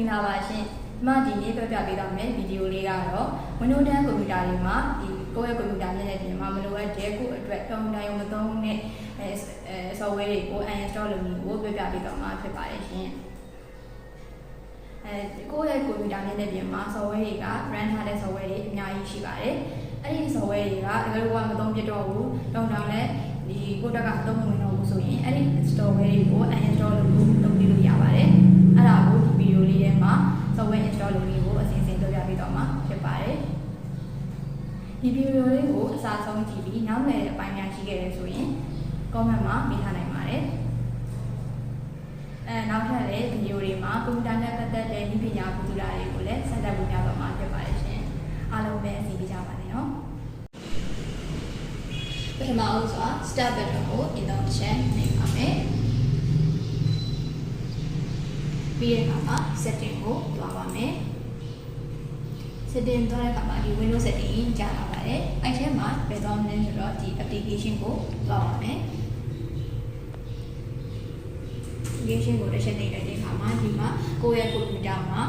င်္ဂလာပါရှင်ဒီမှာဒီနေ့ပြပြပေးတော့မယ့်ဗီဒီယိုလေးကတော့ Windows 10ကွန်ပျူတာတွေမှာဒီကိုယ့်ရဲ့ကွန်ပျူတာမျက်နှာပြင်မှာမလိုအပ်တဲ့ကိုယ့်အတွက်တောင်းတရုံမသုံးတဲ့အဲ software တွေကို uninstall လုပ်ပြီးကိုပြပြပေးတော့မှာဖြစ်ပါတယ်ရှင်အဲကိုယ့်ရဲ့ကွန်ပျူတာမျက်နှာပြင်မှာ software တွေက run ထားတဲ့ software တွေအများကြီးရှိပါတယ်အဲ့ဒီ software တွေကတကယ်လို့ကမသုံးပြတော့ဘူးတောင်းတောင်းနဲ့ဒီကိုတက်ကအသုံးမဝင်တော့ဘူးဆိုရင်အဲ့ဒီ software တွေကို uninstall လုပ်လို့လုပ်ပြီးလို့ရပါတယ် မှာ software install လုပ်ပြီးကိုအစီအစဉ်လုပ်ပြပေးတော့မှာဖြစ်ပါတယ်ဒီဗီဒီယိုလေးကိုအစားဆုံးကြည့်ပြီးနောက်လည်းအပိုင်းများရှိခဲ့တယ်ဆိုရင် comment မှာပေးထားနိုင်ပါတယ်အဲနောက်ထပ်လည်းဗီဒီယိုတွေမှာကွန်ပျူတာနဲ့ပတ်သက်တဲ့ဤပညာကုသလာတွေကိုလည်းဆက်လက်လုပ်ပြတော့မှာဖြစ်ပါတယ်ရှင်အားလုံးပဲအစီအစဉ်ကြပါမယ်နော်ပထမဦးစွာ start button ကို introduction နေပါမယ် ပြီးတဲ့အခါမှာ setting ကိုတွားပါမယ် setting တွားတဲ့အခါမှာဒီ windows setting ကြာလာပါတယ်အဲ့ထဲမှာဘယ်သွားမလဲဆိုတော့ဒီ application ကိုတွားပါမယ် application ကိုတစ်ချက်နှိပ်လိုက်တဲ့အခါမှာဒီမှာကိုယ့်ရဲ့ computer မှာ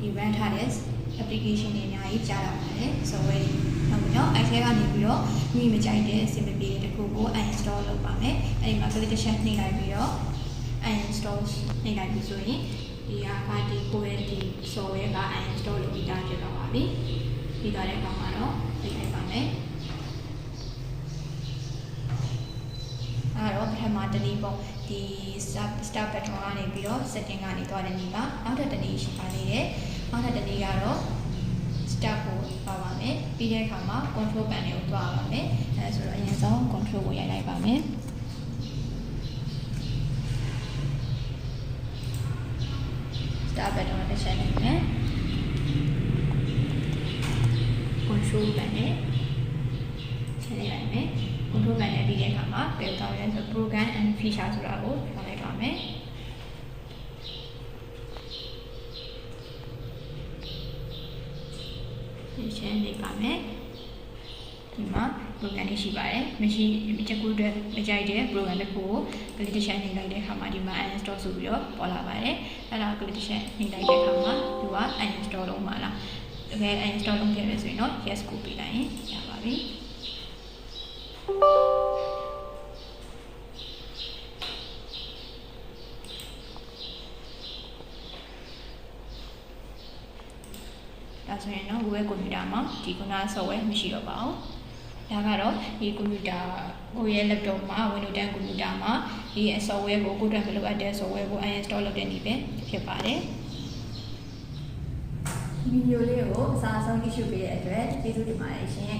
ဒီ run ထားတဲ့ application တွေအများကြီးကြာလာပါတယ် software တွေဟုတ်ပြီနော်အဲ့ထဲကနေပြီးတော့မိမကြိုက်တဲ့အဆင်မပြေတဲ့တစ်ခုကို uninstall လုပ်ပါမယ်အဲ့ဒီမှာ click တစ်ချက်နှိပ်လိုက်ပြီးတော့ uninstall နှိပ်လိုက်ပြီးဆိုရင် ဒီဟာကဒီကိုယ့်ရဲ့ဒီ software က uninstall လုပ်ပြီးသားဖြစ်သွားပါပြီပြီးသွားတဲ့အခါမှာတော့နှိပ်လိုက်ပါမယ်အဲ့တော့ပထမတနည်းပေါ့ဒီ start start button ကနေပြီးတော့ setting ကနေသွားတဲ့နည်းပါနောက်ထပ်တနည်းရှိပါသေးတယ်နောက်ထပ်တနည်းကတော့ start ကိုပါပါမယ်ပြီးတဲ့အခါမှာ control panel ကိုသွားပါမယ်အဲဆိုတော့အရင်ဆုံး control ကိုရိုက်လိုက်ပါမယ် start button ကိုတစ်ချက်နှိပ်မယ် control panel ချက်လိုက်လိုက်မယ် control panel ပြီးတဲ့အခါမှာပြန်သွားရဲဆို program and feature ဆိုတာကိုပြောလိုက်ပါမယ်ဒီချက်နေပါမယ် ဒီမှာ program လေးရှိပါတယ်မရှိချက်ကူတဲ့မကြိုက်တဲ့ program တစ်ခုကို click တစ်ချက်နှိပ်လိုက်တဲ့အခါမှာဒီမှာ uninstall ဆိုပြီးတော့ပေါ်လာပါတယ်အဲ့ဒါ click တစ်ချက်နှိပ်လိုက်တဲ့အခါမှာဒီက uninstall လုပ်မှာလားတကယ် uninstall လုပ်ခဲ့မယ်ဆိုရင်တော့ yes ကိုပေးလိုက်ရင်ရပါပြီဒါဆိုရင်တော့ Google ကွန်ပျူတာမှာဒီခုန software မရှိတော့ပါဘူး ဒါကတော့ဒီကွန်ပျူတာကိုယ့်ရဲ့ laptop မှာ Windows 10ကွန်ပျူတာမှာဒီ software ကိုကိုယ်တက်မလိုအပ်တဲ့ software ကို uninstall လုပ်တဲ့နည်းပဲဖြစ်ပါတယ်ဒီဗီဒီယိုလေးကိုအစားအဆုံးကြည့်ရှုပေးတဲ့အတွက်ကျေးဇူးတင်ပါတယ်ရှင်